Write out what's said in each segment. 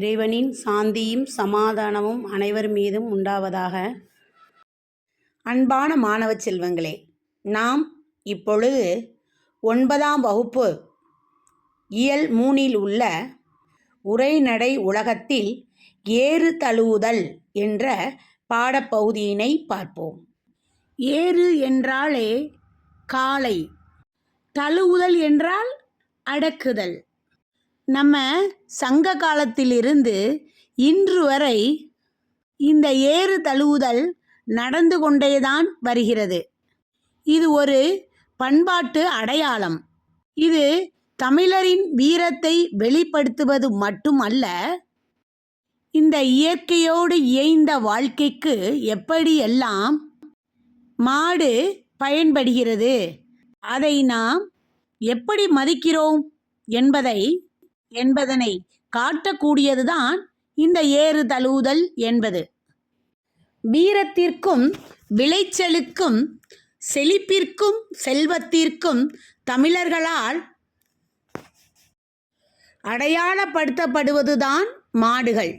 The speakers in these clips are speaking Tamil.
இறைவனின் சாந்தியும் சமாதானமும் அனைவர் மீதும் உண்டாவதாக. அன்பான மாணவ செல்வங்களே நாம் இப்பொழுது ஒன்பதாம் வகுப்பு இயல் மூனில் உள்ள உரைநடை உலகத்தில் ஏறு தழுவுதல் என்ற பாடப்பகுதியினை பார்ப்போம். ஏறு என்றாலே காலை தழுவுதல் என்றால் அடக்குதல். நம்ம சங்க காலத்திலிருந்து இன்று வரை இந்த ஏறு தழுவுதல் நடந்து கொண்டேதான் வருகிறது. இது ஒரு பண்பாட்டு அடையாளம். இது தமிழரின் வீரத்தை வெளிப்படுத்துவது மட்டுமல்ல இந்த இயற்கையோடு இயைந்த வாழ்க்கைக்கு எப்படியெல்லாம் மாடு பயன்படுகிறது அதை நாம் எப்படி மதிக்கிறோம் என்பதை என்பதனை காட்டக்கூடியதுதான் இந்த ஏறு தழுவுதல் என்பது. வீரத்திற்கும் விளைச்சலுக்கும் செழிப்பிற்கும் செல்வத்திற்கும் தமிழர்களால் அடையாளப்படுத்தப்படுவதுதான் மாடுகள்.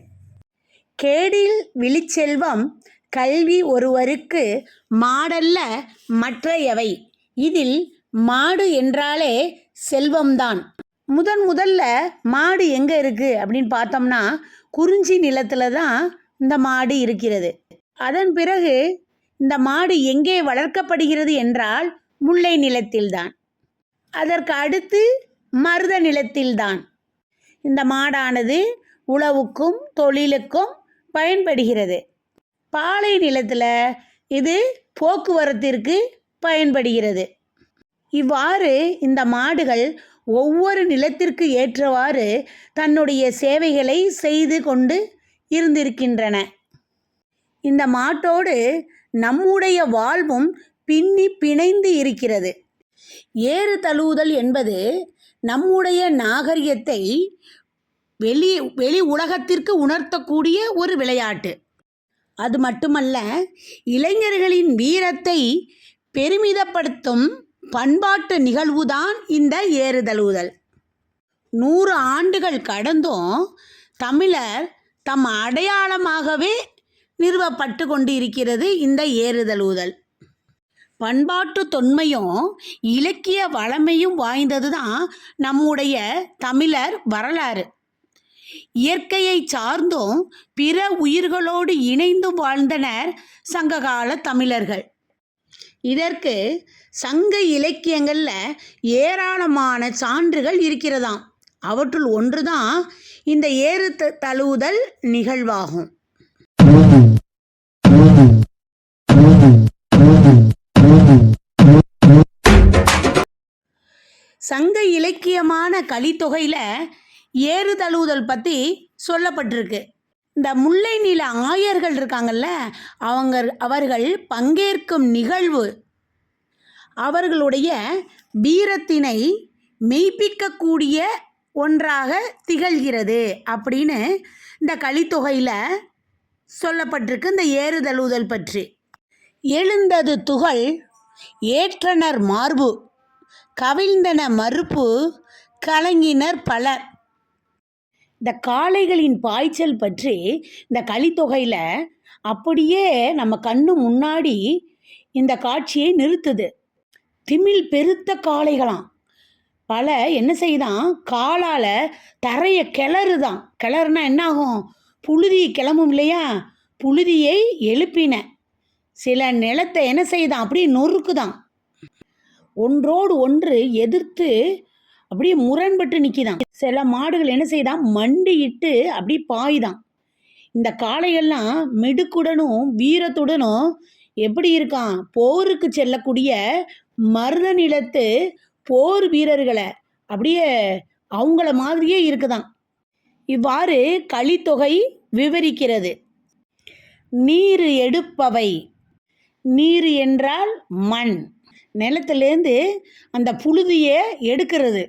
கேடில் விழிச்செல்வம் கல்வி ஒருவருக்கு மாடல்ல மற்றையவை. இதில் மாடு என்றாலே செல்வம்தான். முதன் முதல்ல மாடு எங்கே இருக்குது அப்படின்னு பார்த்தோம்னா குறிஞ்சி நிலத்தில் தான் இந்த மாடு இருக்கிறது. அதன் பிறகு இந்த மாடு எங்கே வளர்க்கப்படுகிறது என்றால் முல்லை நிலத்தில்தான் அதற்கு அடுத்து மருத நிலத்தில்தான் இந்த மாடானது உழவுக்கும் தொழிலுக்கும் பயன்படுகிறது. பாலை நிலத்தில் இது போக்குவரத்திற்கு பயன்படுகிறது. இவ்வாறு இந்த மாடுகள் ஒவ்வொரு நிலத்திற்கு ஏற்றவாறு தன்னுடைய சேவைகளை செய்து கொண்டு இருந்திருக்கின்றன. இந்த மாட்டோடு நம்முடைய வாழ்வும் பின்னி பிணைந்து இருக்கிறது. ஏறு தழுவுதல் என்பது நம்முடைய நாகரிகத்தை வெளி வெளி உலகத்திற்கு உணர்த்தக்கூடிய ஒரு விளையாட்டு. அது மட்டுமல்ல இளைஞர்களின் வீரத்தை பெருமிதப்படுத்தும் பண்பாட்டு நிகழ்வுதான் இந்த ஏறுதழுவுதல். நூறு ஆண்டுகள் கடந்தும் தமிழர் தம் அடையாளமாகவே நிறுவப்பட்டு கொண்டு இருக்கிறது இந்த ஏறுதழுவுதல். பண்பாட்டு தொன்மையும் இலக்கிய வளமையும் வாய்ந்தது தான் நம்முடைய தமிழர் வரலாறு. இயற்கையை சார்ந்தும் பிற உயிர்களோடு இணைந்தும் வாழ்ந்தனர் சங்ககால தமிழர்கள். இதற்கு சங்க இலக்கியங்களில் ஏராளமான சான்றுகள் இருக்கிறதாம். அவற்றுள் ஒன்றுதான் இந்த ஏறு த- தழுவுதல் நிகழ்வாகும். சங்க இலக்கியமான கலித்தொகையில் ஏறு தழுவுதல் பற்றி சொல்லப்பட்டிருக்கு. இந்த முல்லை நில ஆயர்கள் இருக்காங்கல்ல அவங்க அவர்கள் பங்கேற்கும் நிகழ்வு. அவர்களுடைய வீரத்தினை மெய்ப்பிக்கக்கூடிய ஒன்றாக திகழ்கிறது அப்படின்னு இந்த கலித்தொகையில் சொல்லப்பட்டிருக்கு இந்த ஏறுதழுதல் பற்றி. எழுந்தது துகள் ஏற்றனர் மார்பு கவிழ்ந்தன மறுப்பு கலங்கினர் பலர். இந்த காளைகளின் பாய்ச்சல் பற்றி இந்த கலித்தொகையில் அப்படியே நம்ம கண்ணு முன்னாடி இந்த காட்சியை நிறுத்துது. திமில் பெருத்த காளைகளாம். பல என்ன செய்தான்? காலால் தரையை கிளறுதான். கிளறுனா என்னாகும்? புழுதி கிளம்பும் இல்லையா? புழுதியை எழுப்பின. சில நிலத்தை என்ன செய்தான்? அப்படியே நொறுக்குதான். ஒன்றோடு ஒன்று எதிர்த்து அப்படியே முரண்பட்டு நிற்கிதான் சில மாடுகள் என்ன செய்தான்? மண்டியிட்டு அப்படி பாயுதான். இந்த காளைகள்லாம் மிடுக்குடனும் வீரத்துடனும் எப்படி இருக்கான்? போருக்கு செல்லக்கூடிய மருத நிலத்து போர் வீரர்களை அப்படியே அவங்கள மாதிரியே இருக்குதான். இவ்வாறு கலித்தொகை விவரிக்கிறது. நீர் எடுப்பவை. நீர் என்றால் மண். நிலத்திலேருந்து அந்த புழுதியை எடுக்கிறது.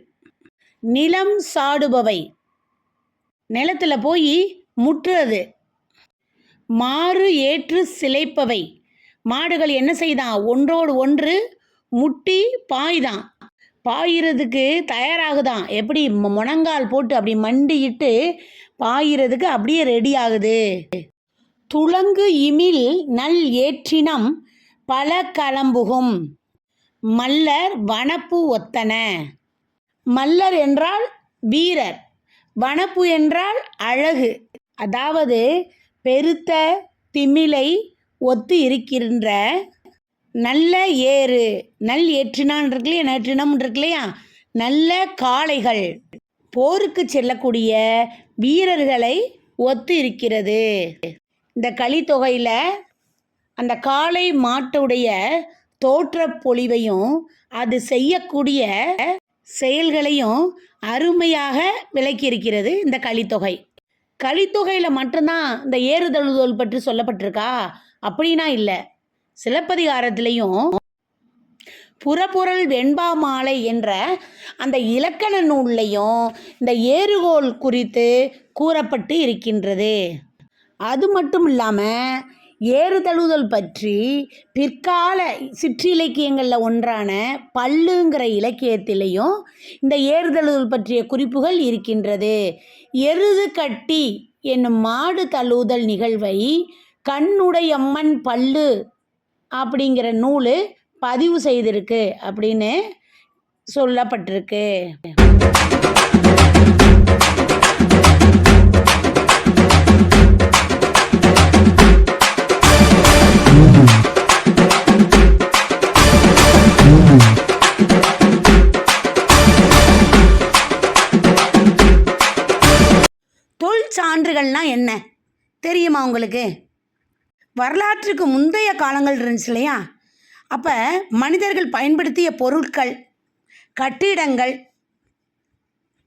நிலம் சாடுபவை. நிலத்தில் போய் முற்றுறது மாறு ஏற்று சிலைப்பவை. மாடுகள் என்ன செய்தான் ஒன்றோடு ஒன்று முட்டி பாய்தான் பாயிறதுக்கு தயாராகுதான் எப்படி மு- போட்டு அப்படி மண்டியிட்டு பாயிறதுக்கு அப்படியே ரெடி ஆகுது துளங்கு இமில் நல் ஏற்றினம் பல கலம்புகும். மல்லர் வனப்பு ஒத்தன. மல்லர் என்றால் வீரர் வனப்பு என்றால் அழகு. அதாவது பெருத்த திமிலை ஒத்து இருக்கின்ற நல்ல ஏறு நல் ஏற்றினான் இருக்கு இல்லையா நேற்றினம் இருக்கு இல்லையா நல்ல காளைகள் போருக்கு செல்லக்கூடிய வீரர்களை ஒத்து இருக்கிறது. இந்த களித்தொகையில் அந்த காளை மாட்டுடைய தோற்றப் பொலிவையும் அது செய்யக்கூடிய செயல்களையும் அருமையாக விளக்கியிருக்கிறது இந்த கலித்தொகை. கலித்தொகையில் மட்டும்தான் இந்த ஏறுதழுதல் பற்றி சொல்லப்பட்டிருக்கா? அப்படின்னா இல்லை. சிலப்பதிகாரத்திலையும் புறப்பொருள் வெண்பா மாலை என்ற அந்த இலக்கண நூல்லையும் இந்த ஏறுகோல் குறித்து கூறப்பட்டு இருக்கின்றது. அது மட்டும் இல்லாமல் ஏறுதழுதல் பற்றி பிற்கால சிற்றிலக்கியங்களில் ஒன்றான பல்லுங்கிற இலக்கியத்திலையும் இந்த ஏறுதழுதல் பற்றிய குறிப்புகள் இருக்கின்றது. எருது கட்டி என்னும் மாடு தழுவுதல் நிகழ்வை கண்ணுடையம்மன் பல்லு அப்படிங்கிற நூல் பதிவு செய்திருக்கு அப்படின்னு சொல்லப்பட்டிருக்கு. சான்றுகள்னால் என்ன? தெரியுமா உங்களுக்கு? வரலாற்றுக்கு முந்தைய காலங்கள் இருந்துச்சு இல்லையா? அப்போ மனிதர்கள் பயன்படுத்திய பொருட்கள் கட்டிடங்கள்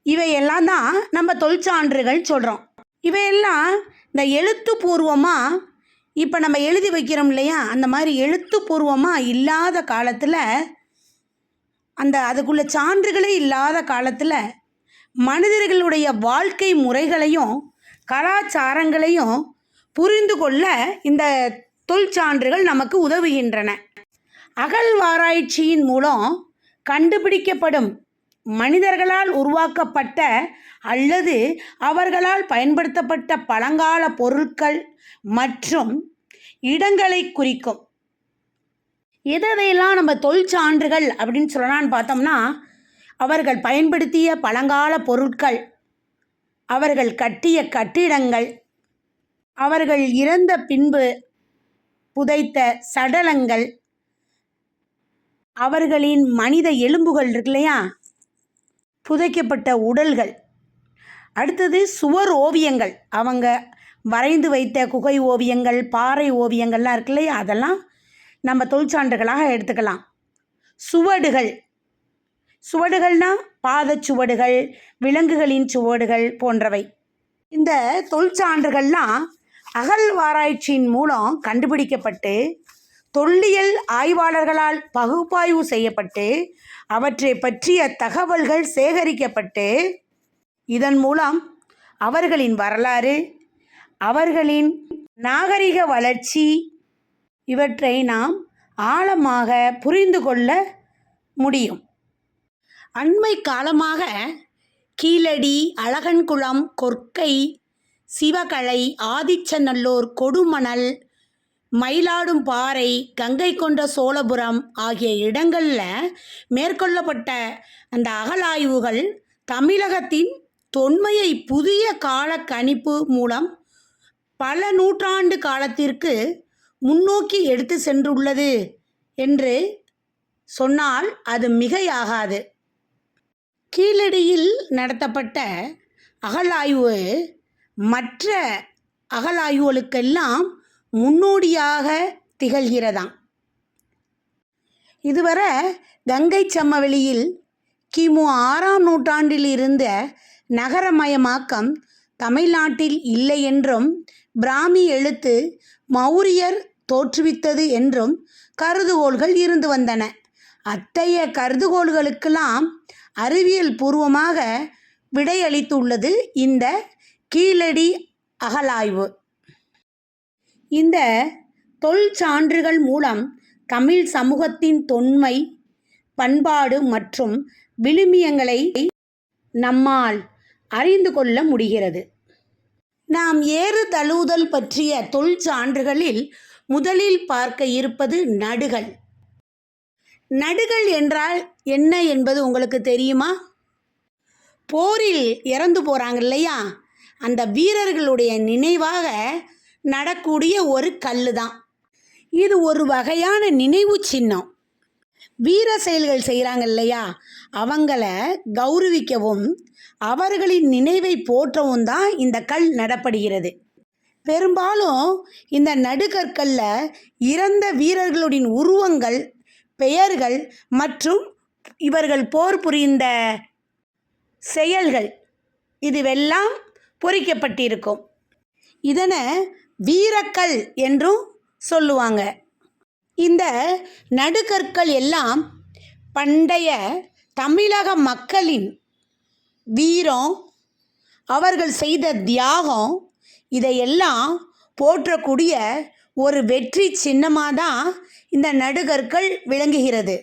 இவையெல்லாம் தான் நம்ம தொல்சான்றுகள் சொல்கிறோம் இவையெல்லாம் இந்த எழுத்துப்பூர்வமாக இப்போ நம்ம எழுதி வைக்கிறோம் இல்லையா? அந்த மாதிரி எழுத்துப்பூர்வமாக இல்லாத காலத்தில் அந்த அதுக்குள்ள சான்றுகளே இல்லாத காலத்தில் மனிதர்களுடைய வாழ்க்கை முறைகளையும் கலாச்சாரங்களையும் புரிந்து கொள்ள இந்த தொல்சான்றுகள் நமக்கு உதவுகின்றன. அகழ்வாராய்ச்சியின் மூலம் கண்டுபிடிக்கப்படும் மனிதர்களால் உருவாக்கப்பட்ட அல்லது அவர்களால் பயன்படுத்தப்பட்ட பழங்கால பொருட்கள் மற்றும் இடங்களை குறிக்கும். எதையெல்லாம் நம்ம தொல்சான்றுகள் அப்படின்னு சொல்லலான்னு பார்த்தோம்னா அவர்கள் பயன்படுத்திய பழங்கால பொருட்கள் அவர்கள் கட்டிய கட்டிடங்கள் அவர்கள் இறந்த பின்பு புதைத்த சடலங்கள் அவர்களின் மனித எலும்புகள் இருக்கு இல்லையா? புதைக்கப்பட்ட உடல்கள். அடுத்தது சுவர் ஓவியங்கள். அவங்க வரைந்து வைத்த குகை ஓவியங்கள் பாறை ஓவியங்கள்லாம் இருக்கு இல்லையா? அதெல்லாம் நம்ம தொழிற்சான்றுகளாக எடுத்துக்கலாம். சுவடுகள். சுவடுகள்னா பாதச்சுவடுகள் விலங்குகளின் சுவடுகள் போன்றவை. இந்த தொல்சான்றுகள்லாம் அகழ்வாராய்ச்சியின் மூலம் கண்டுபிடிக்கப்பட்டு தொல்லியல் ஆய்வாளர்களால் பகுப்பாய்வு செய்யப்பட்டு அவற்றை பற்றிய தகவல்கள் சேகரிக்கப்பட்டு இதன் மூலம் அவர்களின் வரலாறு அவர்களின் நாகரிக வளர்ச்சி இவற்றை நாம் ஆழமாக புரிந்து கொள்ள முடியும். அண்மை காலமாக கீழடி அழகன்குளம் கொற்கை சிவகலை ஆதிச்சநல்லூர் கொடுமணல் மயிலாடும் பாறை கங்கை கொண்ட சோழபுரம் ஆகிய இடங்களில் மேற்கொள்ளப்பட்ட அந்த அகலாய்வுகள் தமிழகத்தின் தொன்மையை புதிய கால கணிப்பு மூலம் பல நூற்றாண்டு காலத்திற்கு முன்னோக்கி எடுத்து சென்றுள்ளது என்று சொன்னால் அது மிகையாகாது. கீழடியில் நடத்தப்பட்ட அகழாய்வு மற்ற அகழாய்வுகளுக்கெல்லாம் முன்னோடியாக திகழ்கிறதாம். இதுவரை கங்கை சமவெளியில் கிமு ஆறாம் நூற்றாண்டில் இருந்த நகரமயமாக்கம் தமிழ்நாட்டில் இல்லை என்றும் பிராமி எழுத்து மௌரியர் தோற்றுவித்தது என்றும் கருதுகோள்கள் இருந்து வந்தன. அத்தகைய கருதுகோள்களுக்கெல்லாம் அறிவியல் பூர்வமாக விடையளித்துள்ளது இந்த கீழடி அகலாய்வு. இந்த தொல் சான்றுகள் மூலம் தமிழ் சமூகத்தின் தொன்மை பண்பாடு மற்றும் விழுமியங்களை நம்மால் அறிந்து கொள்ள முடிகிறது. நாம் ஏறு தழுவுதல் பற்றிய தொல் சான்றுகளில் முதலில் பார்க்க இருப்பது நடுகள். நடுகள் என்றால் என்ன என்பது உங்களுக்கு தெரியுமா? போரில் இறந்து போகிறாங்க இல்லையா? அந்த வீரர்களுடைய நினைவாக நடக்கூடிய ஒரு கல் தான் இது ஒரு வகையான நினைவு சின்னம். வீர செயல்கள் செய்கிறாங்க இல்லையா? அவங்கள கௌரவிக்கவும் அவர்களின் நினைவை போற்றவும் தான் இந்த கல் நடப்படுகிறது. பெரும்பாலும் இந்த நடுகற்களில் இறந்த வீரர்களுடைய உருவங்கள் பெயர்கள் மற்றும் இவர்கள் போர் புரிந்த செயல்கள் இதுவெல்லாம் பொறிக்கப்பட்டிருக்கும். இதனை வீரக்கல் என்றும் சொல்லுவாங்க. இந்த நடுகற்கள் எல்லாம் பண்டைய தமிழக மக்களின் வீரம் அவர்கள் செய்த தியாகம் இதையெல்லாம் போற்றக்கூடிய ஒரு வெற்றி சின்னமாக தான் இந்த நடுகற்கள் விளங்குகிறது.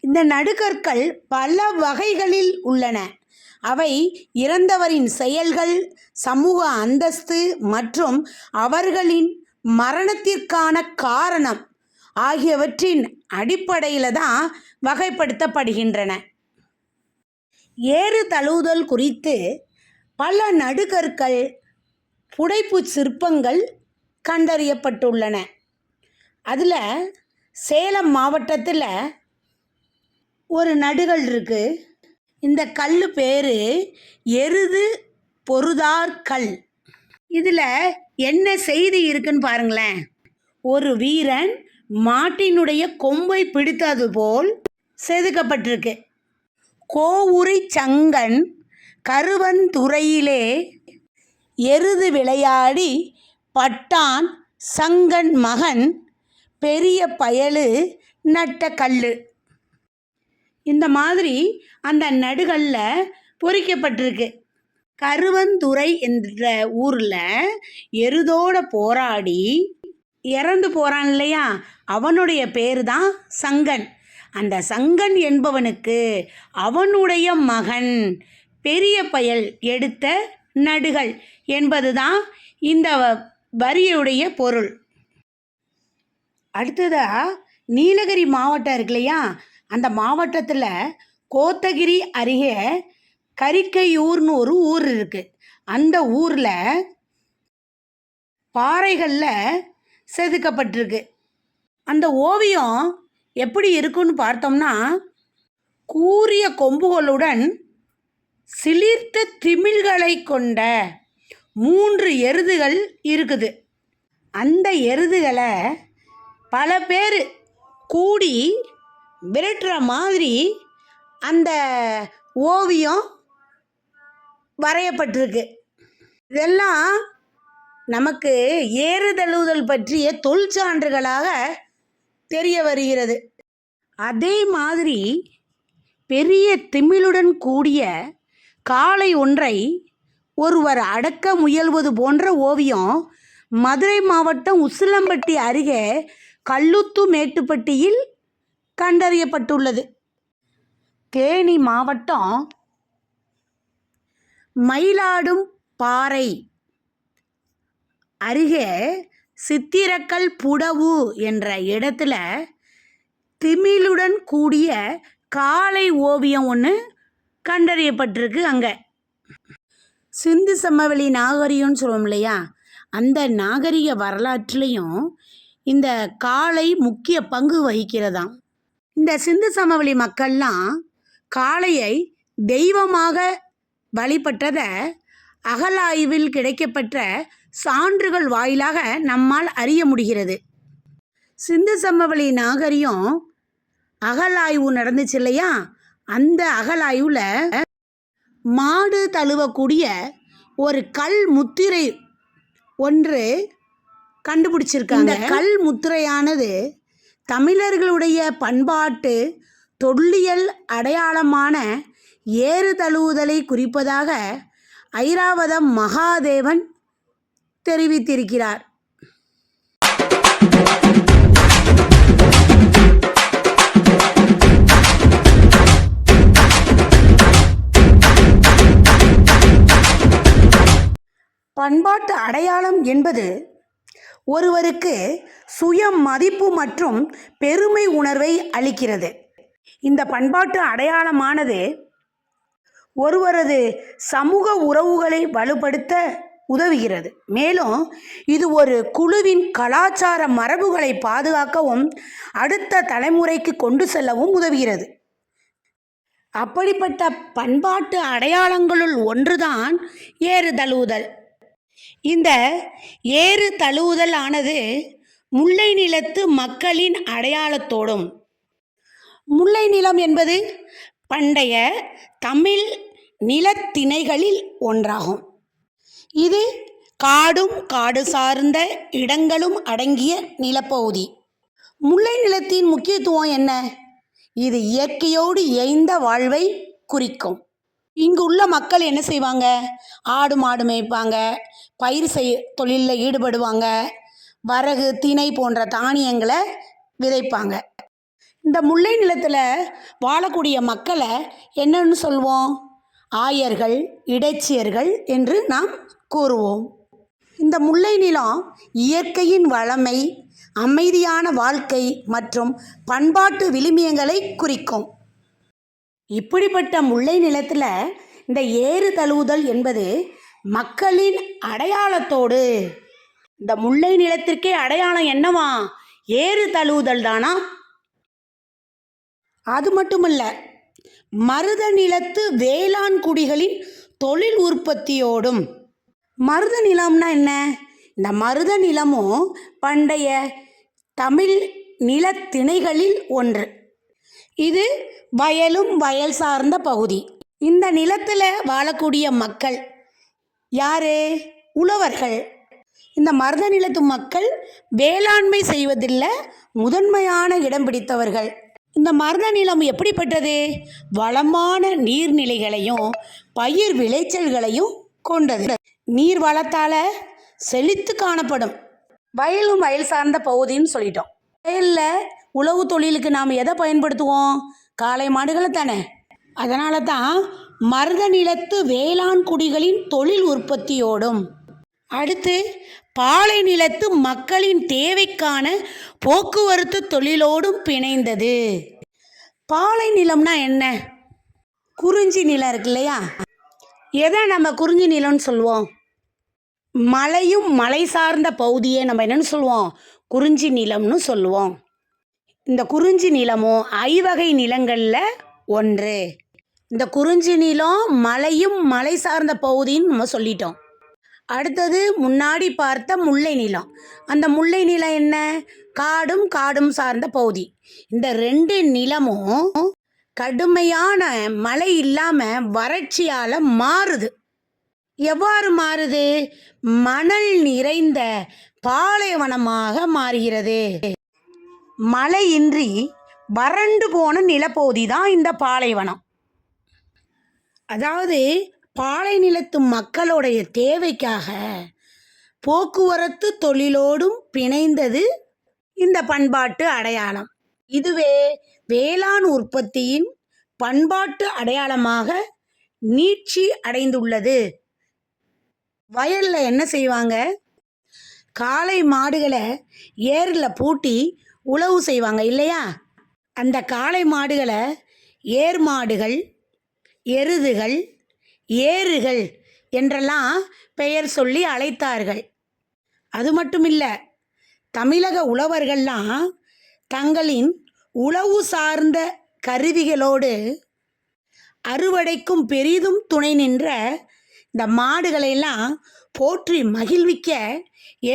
இந்த நடுகற்கள் பல வகைகளில் உள்ளன. அவை இறந்தவரின் செயல்கள் சமூக அந்தஸ்து மற்றும் அவர்களின் மரணத்திற்கான காரணம் ஆகியவற்றின் அடிப்படையில் தான் வகைப்படுத்தப்படுகின்றன. ஏறு தழுவுதல் குறித்து பல நடுகற்கள் புடைப்பு சிற்பங்கள் கண்டறியப்பட்டுள்ளன. அதில் சேலம் மாவட்டத்தில் ஒரு நடுகள் இருக்குது இந்த கல் பேர் எருது பொருதார் கல். இதில் என்ன செய்தி இருக்குன்னு பாருங்களேன். ஒரு வீரன் மாட்டினுடைய கொம்பை பிடித்தது போல் செதுக்கப்பட்டிருக்கு. கோவுரை சங்கன் கருவந்துறையிலே எருது விளையாடி பட்டான் சங்கன் மகன் பெரிய பயலு நட்ட கல் இந்த மாதிரி அந்த நடுகளில் பொறிக்கப்பட்டிருக்கு. கருவந்துறை என்ற ஊரில் எருதோட போராடி இறந்து போகிறான் இல்லையா? அவனுடைய பேர் தான் சங்கன். அந்த சங்கன் என்பவனுக்கு அவனுடைய மகன் பெரிய பயல் எடுத்த நடுகள் என்பதுதான் இந்த வரியுடைய பொருள். அடுத்ததா நீலகிரி மாவட்டம் இருக்கு இல்லையா? அந்த மாவட்டத்தில் கோத்தகிரி அருகே கரிக்கையூர்னு ஒரு ஊர் இருக்குது அந்த ஊரில் பாறைகளில் செதுக்கப்பட்டிருக்கு. அந்த ஓவியம் எப்படி இருக்குன்னு பார்த்தோம்னா கூரிய கொம்புகளுடன் சிலிர்த்த திமில்களை கொண்ட மூன்று எருதுகள் இருக்குது. அந்த எருதுகளை பல பேர் கூடி விரட்டுற மாதிரி அந்த ஓவியம் வரையப்பட்டிருக்கு. இதெல்லாம் நமக்கு ஏறுதழுவுதல் பற்றிய தொல்சான்றுகளாக தெரிய வருகிறது. அதே மாதிரி பெரிய திமிழுடன் கூடிய காளை ஒன்றை ஒருவர் அடக்க முயல்வது போன்ற ஓவியம் மதுரை மாவட்டம் உசிலம்பட்டி அருகே கல்லுத்து மேட்டுப்பட்டியில் கண்டறியப்பட்டுள்ளது. தேனி மாவட்டம் மயிலாடும் பாறை அருகே சித்திரக்கல் புடவு என்ற இடத்துல திமிழுடன் கூடிய காளை ஓவியம் ஒன்று கண்டறியப்பட்டிருக்கு அங்கே. சிந்து சமவெளி நாகரிகம்னு சொல்லுவோம் இல்லையா? அந்த நாகரிக வரலாற்றுலேயும் இந்த காளை முக்கிய பங்கு வகிக்கிறதாம். இந்த சிந்து சமவெளி மக்கள்லாம் காளையை தெய்வமாக வழிபட்டதை அகலாய்வில் கிடைக்கப்பட்ட சான்றுகள் வாயிலாக நம்மால் அறிய முடிகிறது. சிந்து சமவெளி நாகரிகம் அகலாய்வு நடந்துச்சு இல்லையா? அந்த அகலாய்வில் மாடு தழுவக்கூடிய ஒரு கல் முத்திரை ஒன்று கண்டுபிடிச்சிருக்காங்க. இந்த கல் முத்திரையானது தமிழர்களுடைய பண்பாட்டு தொல்லியல் அடையாளமான ஏறு தழுவுதலை குறிப்பதாக ஐராவதம் மகாதேவன் தெரிவித்திருக்கிறார். பண்பாட்டு அடையாளம் என்பது ஒருவருக்கு சுய மதிப்பு மற்றும் பெருமை உணர்வை அளிக்கிறது. இந்த பண்பாட்டு அடையாளமானது ஒருவரது சமூக உறவுகளை வலுப்படுத்த உதவுகிறது. மேலும் இது ஒரு குழுவின் கலாச்சார மரபுகளை பாதுகாக்கவும் அடுத்த தலைமுறைக்கு கொண்டு செல்லவும் உதவுகிறது. அப்படிப்பட்ட பண்பாட்டு அடையாளங்களுள் ஒன்றுதான் ஏறுதழுவுதல். இந்த ஏறு தழுவுதல் ஆனது முல்லை நிலத்து மக்களின் அடையாளத்தோடும். முல்லை நிலம் என்பது பண்டைய தமிழ் நிலத்திணைகளில் ஒன்றாகும். இது காடும் காடு சார்ந்த இடங்களும் அடங்கிய நிலப்பகுதி. முல்லை நிலத்தின் முக்கியத்துவம் என்ன? இது இயற்கையோடு இயைந்த வாழ்வை குறிக்கும். இங்கு உள்ள மக்கள் என்ன செய்வாங்க? ஆடு மாடு மேய்ப்பாங்க. பயிர் செய் தொழிலில் ஈடுபடுவாங்க. வரகு திணை போன்ற தானியங்களை விதைப்பாங்க. இந்த முல்லை நிலத்தில் வாழக்கூடிய மக்களை என்னன்னு சொல்வோம்? ஆயர்கள் இடைச்சியர்கள் என்று நாம் கூறுவோம். இந்த முல்லை நிலம் இயற்கையின் வளமை அமைதியான வாழ்க்கை மற்றும் பண்பாட்டு விழுமியங்களை குறிக்கும். இப்படிப்பட்ட முல்லை நிலத்தில் இந்த ஏறு தழுவுதல் என்பது மக்களின் அடையாளத்தோடு. இந்த முல்லை நிலத்திற்கே அடையாளம் என்னவா? ஏறு தழுவுதல் தானா? அது மட்டுமல்ல மருத நிலத்து வேளாண் குடிகளின் தொழில் உற்பத்தியோடும். மருத நிலம்னா என்ன? இந்த மருத நிலமும் பண்டைய தமிழ் நிலத்திணைகளில் ஒன்று. இது வயலும் வயல் சார்ந்த பகுதி. இந்த நிலத்தில் வாழக்கூடிய மக்கள் யாரு? உழவர்கள். இந்த மருத நிலத்து மக்கள் வேளாண்மை செய்வதில் முதன்மையான இடம் பிடித்தவர்கள். இந்த மருத நிலம் எப்படிப்பட்டது வளமான நீர்நிலைகளையும் பயிர் விளைச்சல்களையும் கொண்டது. நீர் வளத்தால் செழித்து காணப்படும். வயலும் வயல் சார்ந்த பகுதின்னு சொல்லிட்டோம். வயலில் உழவு தொழிலுக்கு நாம் எதை பயன்படுத்துவோம்? காளை மாடுகளை தானே. அதனால தான் மருத நிலத்து வேளாண் குடிகளின் தொழில் உற்பத்தியோடும். அடுத்து பாலை நிலத்து மக்களின் தேவைக்கான போக்குவரத்து தொழிலோடும் பிணைந்தது. பாலை நிலம்னா என்ன? குறிஞ்சி நிலம் இருக்கு இல்லையா? எதை நம்ம குறிஞ்சி நிலம்னு சொல்லுவோம் மலையும் மலை சார்ந்த பகுதியை நம்ம என்னன்னு சொல்லுவோம் குறிஞ்சி நிலம்னு சொல்லுவோம் இந்த குறிஞ்சி நிலமும் ஐவகை நிலங்களில் ஒன்று. இந்த குறிஞ்சி நிலம் மலையும் மலை சார்ந்த பகுதின்னு நம்ம சொல்லிட்டோம். அடுத்தது முன்னாடி பார்த்த முல்லை நிலம். அந்த முல்லை நிலம் என்ன? காடும் காடும் சார்ந்த பகுதி. இந்த ரெண்டு நிலமும் கடுமையான மழை இல்லாமல் வறட்சியால் மாறுது. எவ்வாறு மாறுது? மணல் நிறைந்த பாலைவனமாக மாறுகிறது. மழையின்றி வறண்டு போன நிலப்பகுதி தான் இந்த பாலைவனம். அதாவது பாலை நிலத்து மக்களுடைய தேவைக்காக போக்குவரத்து தொழிலோடும் பிணைந்தது இந்த பண்பாட்டு அடையாளம். இதுவே வேளாண் உற்பத்தியின் பண்பாட்டு அடையாளமாக நீட்சி அடைந்துள்ளது. வயலில் என்ன செய்வாங்க? காளை மாடுகளை ஏரில் பூட்டி உழவு செய்வாங்க இல்லையா? அந்த காளை மாடுகளை ஏர் மாடுகள் எருதுகள் ஏறுகள் என்றெல்லாம் பெயர் சொல்லி அழைத்தார்கள். அது மட்டும் இல்லை தமிழக உழவர்கள்லாம் தங்களின் உழவு சார்ந்த கருவிகளோடு அறுவடைக்கும் பெரிதும் துணை நின்ற இந்த மாடுகளையெல்லாம் போற்றி மகிழ்விக்க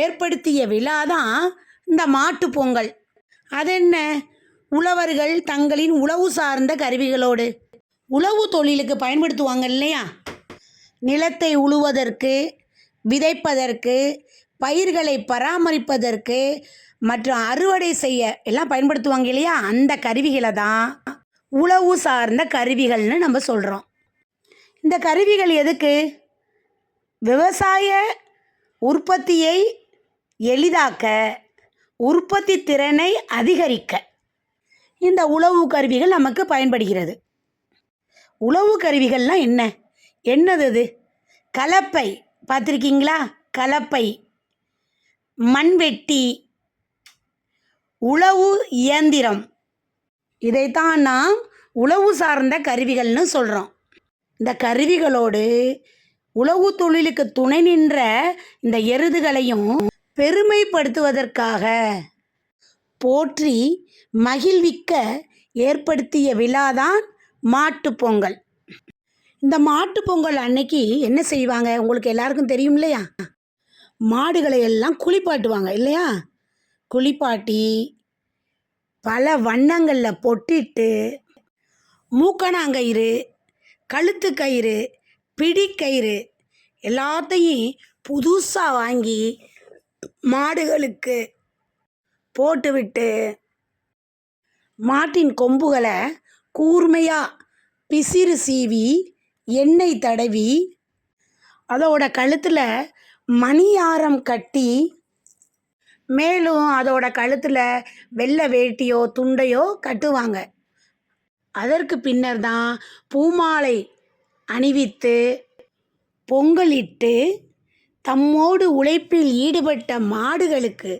ஏற்படுத்திய விழா தான் இந்த மாட்டு பொங்கல். அதென்ன? உழவர்கள் தங்களின் உழவு சார்ந்த கருவிகளோடு உழவு தொழிலுக்கு பயன்படுத்துவாங்க இல்லையா? நிலத்தை உழுவதற்கு விதைப்பதற்கு பயிர்களை பராமரிப்பதற்கு மற்றும் அறுவடை செய்ய எல்லாம் பயன்படுத்துவாங்க இல்லையா? அந்த கருவிகளை தான் உழவு சார்ந்த கருவிகள்னு நம்ம சொல்கிறோம் இந்த கருவிகள் எதுக்கு? விவசாய உற்பத்தியை எளிதாக்க உற்பத்தி திறனை அதிகரிக்க. இந்த உழவு கருவிகள் நமக்கு பயன்படுகிறது. உழவு கருவிகள்லாம் என்ன? என்னது அது? கலப்பை. பார்த்துருக்கீங்களா? கலப்பை. மண்வெட்டி உழவு இயந்திரம். இதைத்தான் நாம் உழவு சார்ந்த கருவிகள்னு சொல்கிறோம் இந்த கருவிகளோடு உழவு தொழிலுக்கு துணை நின்ற இந்த எருதுகளையும் பெருமைப்படுத்துவதற்காக போற்றி மகிழ்விக்க ஏற்படுத்திய விழாதான் மாட்டுப் பொங்கல். இந்த மாட்டுப்பொங்கல் அன்னைக்கு என்ன செய்வாங்க? உங்களுக்கு எல்லாருக்கும் தெரியும் இல்லையா? மாடுகளை எல்லாம் குளிப்பாட்டுவாங்க இல்லையா? குளிப்பாட்டி பல வண்ணங்களில் பொட்டிட்டு மூக்கணாங்கயிறு கழுத்து கயிறு பிடிக்கயிறு எல்லாத்தையும் புதுசாக வாங்கி மாடுகளுக்கு போட்டுவிட்டு மாட்டின் கொம்புகளை கூர்மையாக பிசிறு சீவி எண்ணெய் தடவி அதோட கழுத்தில் மணியாரம் கட்டி மேலும் அதோட கழுத்தில் வெள்ளை வேட்டியோ துண்டையோ கட்டுவாங்க. அதற்கு பின்னர் தான் பூமாலை அணிவித்து பொங்கலிட்டு தம்மோடு உழைப்பில் ஈடுபட்ட மாடுகளுக்கு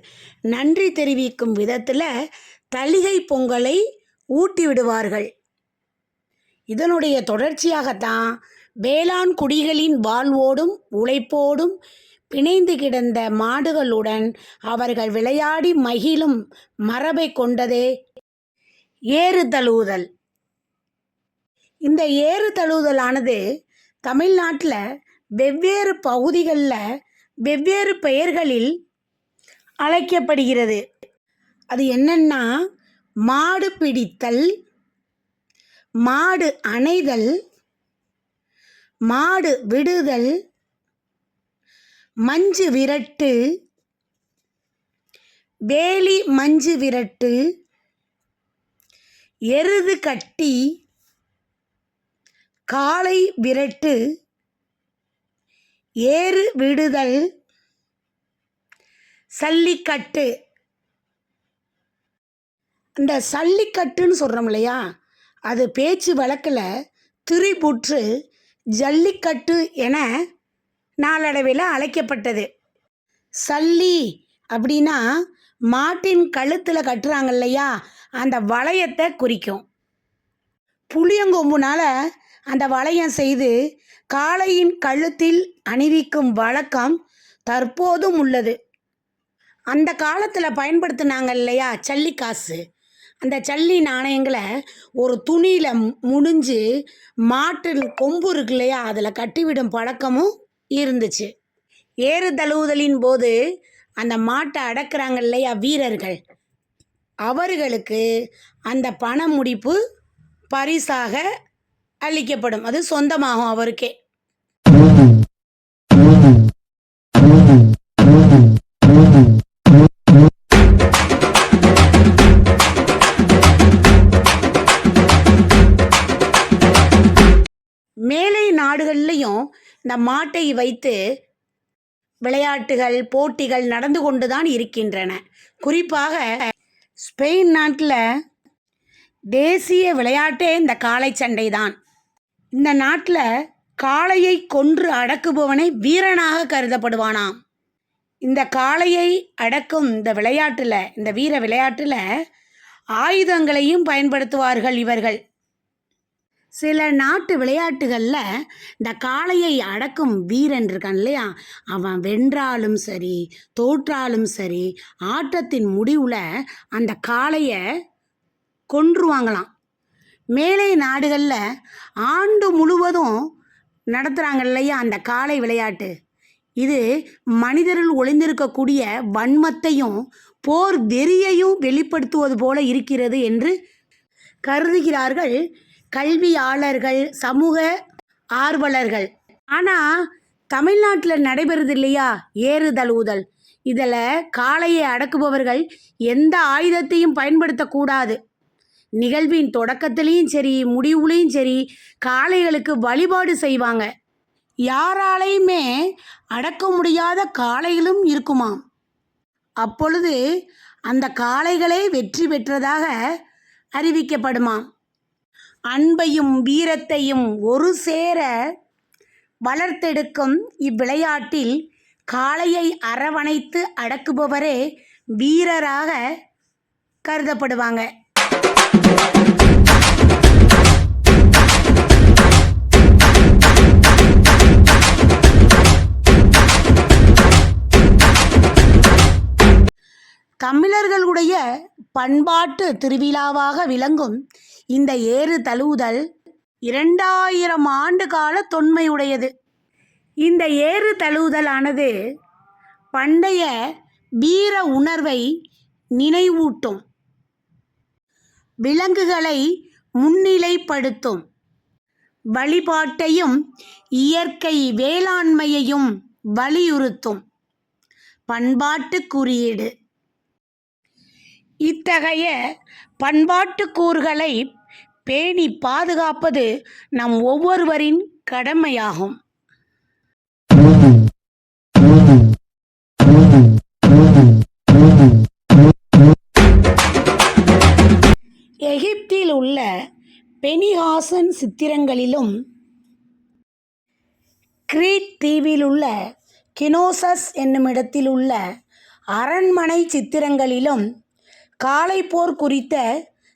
நன்றி தெரிவிக்கும் விதத்தில் தளிகை பொங்கலை ஊட்டி விடுவார்கள் இதனுடைய தொடர்ச்சியாகத்தான் வேளாண் குடிகளின் வாழ்வோடும் உழைப்போடும் பிணைந்து கிடந்த மாடுகளுடன் அவர்கள் விளையாடி மகிழும் மரபை கொண்டதே ஏறு தழுவுதல் இந்த ஏறு தழுவுதலானது தமிழ்நாட்டில் வெவ்வேறு பகுதிகளில் வெவ்வேறு பெயர்களில் அழைக்கப்படுகிறது. அது என்னென்னா மாடு பிடித்தல் மாடு அணைதல் மாடு விடுதல் மஞ்சு விரட்டு வேலி மஞ்சு விரட்டு எருது கட்டி காளை விரட்டு ஏறு விடுதல். சல்லிக்கட்டு. இந்த சல்லிக்கட்டுன்னு சொல்கிறோம் இல்லையா? அது பேச்சு வழக்கில் திரிபுற்று ஜல்லிக்கட்டு என நாளடைவில் அழைக்கப்பட்டது. சல்லி அப்படின்னா மாட்டின் கழுத்தில் கட்டுறாங்க இல்லையா? அந்த வளையத்தை குறிக்கும். புளியங்கொம்புனால் அந்த வளையம் செய்து காளையின் கழுத்தில் அணிவிக்கும் வழக்கம் தற்போதும் உள்ளது. அந்த காலத்தில் பயன்படுத்தினாங்க இல்லையா? சல்லி காசு. அந்த சல்லி நாணயங்களை ஒரு துணியில் முடிஞ்சு மாட்டில் கொம்பு இருக்கு இல்லையா? அதில் கட்டிவிடும் பழக்கமும் இருந்துச்சு. ஏறு தழுவுதலின் போது அந்த மாட்டை அடக்குறாங்க இல்லையா வீரர்கள்? அவர்களுக்கு அந்த பண முடிப்பு பரிசாக அளிக்கப்படும் அது சொந்தமாகும் அவருக்கே. மேலை நாடுகள்லையும் இந்த மாட்டை வைத்து விளையாட்டுகள் போட்டிகள் நடந்து கொண்டு தான் இருக்கின்றன. குறிப்பாக ஸ்பெயின் நாட்டில் தேசிய விளையாட்டே இந்த காளை சண்டை தான் இந்த நாட்டில் காளையை கொன்று அடக்குபவனை வீரனாக கருதப்படுவானாம். இந்த காளையை அடக்கும் இந்த விளையாட்டில் இந்த வீர விளையாட்டில் ஆயுதங்களையும் பயன்படுத்துவார்கள் இவர்கள். சில நாட்டு விளையாட்டுகளில் இந்த காளையை அடக்கும் வீரன் இருக்கான் இல்லையா? அவன் வென்றாலும் சரி தோற்றாலும் சரி ஆட்டத்தின் முடிவில் அந்த காளையை கொன்றுவாங்களாம். மேலை நாடுகளில் ஆண்டு முழுவதும் நடத்துகிறாங்க இல்லையா அந்த காளை விளையாட்டு? இது மனிதரில் ஒளிந்திருக்கக்கூடிய வன்மத்தையும் போர் வெறியையும் வெளிப்படுத்துவது போல இருக்கிறது என்று கருதுகிறார்கள் கல்வியாளர்கள் சமூக ஆர்வலர்கள். ஆனால் தமிழ்நாட்டில் நடைபெறுது இல்லையா? ஏறுதல் தழுவுதல் இதில் காளையை அடக்குபவர்கள் எந்த ஆயுதத்தையும் பயன்படுத்தக்கூடாது. நிகழ்வின் தொடக்கத்துலேயும் சரி முடிவுலேயும் சரி காளைகளுக்கு வழிபாடு செய்வாங்க. யாராலையுமே அடக்க முடியாத காளைகளும் இருக்குமாம். அப்பொழுது அந்த காளைகளே வெற்றி பெற்றதாக அறிவிக்கப்படுமாம். அன்பையும் வீரத்தையும் ஒரு சேர வளர்த்தெடுக்கும் இவ்விளையாட்டில் காளையை அரவணைத்து அடக்குபவரே வீரராக கருதப்படுவாங்க. தமிழர்களுடைய பண்பாட்டு திருவிழாவாக விளங்கும் இந்த ஏறு தழுவுதல் இரண்டாயிரம் ஆண்டு கால தொன்மையுடையது. இந்த ஏறு தழுவுதலானது பண்டைய வீர உணர்வை நினைவூட்டும். விலங்குகளை முன்னிலைப்படுத்தும். வழிபாட்டையும் இயற்கை வேளாண்மையையும் வலியுறுத்தும். பண்பாட்டு குறியீடு. இத்தகைய பண்பாட்டு கூறுகளை பேணி பாதுகாப்பது நம் ஒவ்வொருவரின் கடமையாகும். பெனிஹாசன் சித்திரங்களிலும் கிரீட் தீவில் உள்ள கினோசஸ் என்னுமிடத்தில் உள்ள அரண்மனை சித்திரங்களிலும் காளைப்போர் குறித்த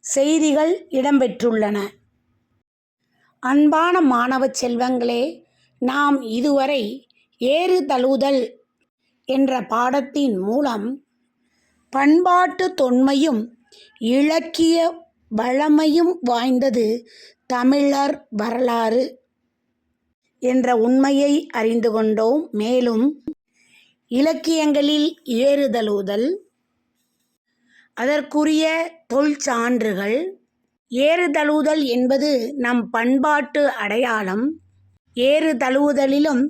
செய்திகள் இடம்பெற்றுள்ளன. அன்பான மாணவ செல்வங்களே நாம் இதுவரை ஏறு தழுவுதல் என்ற பாடத்தின் மூலம் பண்பாட்டு தொன்மையும் இலக்கிய வளமையும் வாய்ந்தது தமிழர் வரலாறு என்ற உண்மையை அறிந்து கொண்டோம். மேலும் இலக்கியங்களில் ஏறுதழுவுதல் அதற்குரிய தொல்சான்றுகள் ஏறுதழுவுதல் என்பது நம் பண்பாட்டு அடையாளம். ஏறுதழுவுதலிலும்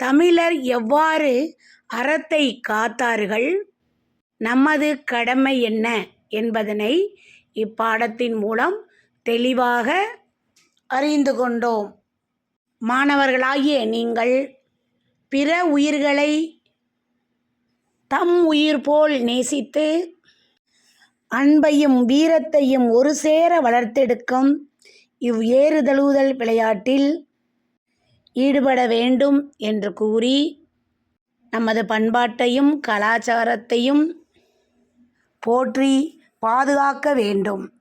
தமிழர் எவ்வாறு அறத்தை காத்தார்கள் நமது கடமை என்ன என்பதனை இப்பாடத்தின் மூலம் தெளிவாக அறிந்து கொண்டோம். மாணவர்களாகிய நீங்கள் பிற உயிர்களை தம் உயிர் போல் நேசித்து அன்பையும் வீரத்தையும் ஒரு சேர வளர்த்தெடுக்கும் இவ் ஏறுதழுவுதல் விளையாட்டில் ஈடுபட வேண்டும் என்று கூறி நமது பண்பாட்டையும் கலாச்சாரத்தையும் போற்றி பாதுகாக்க வேண்டும்.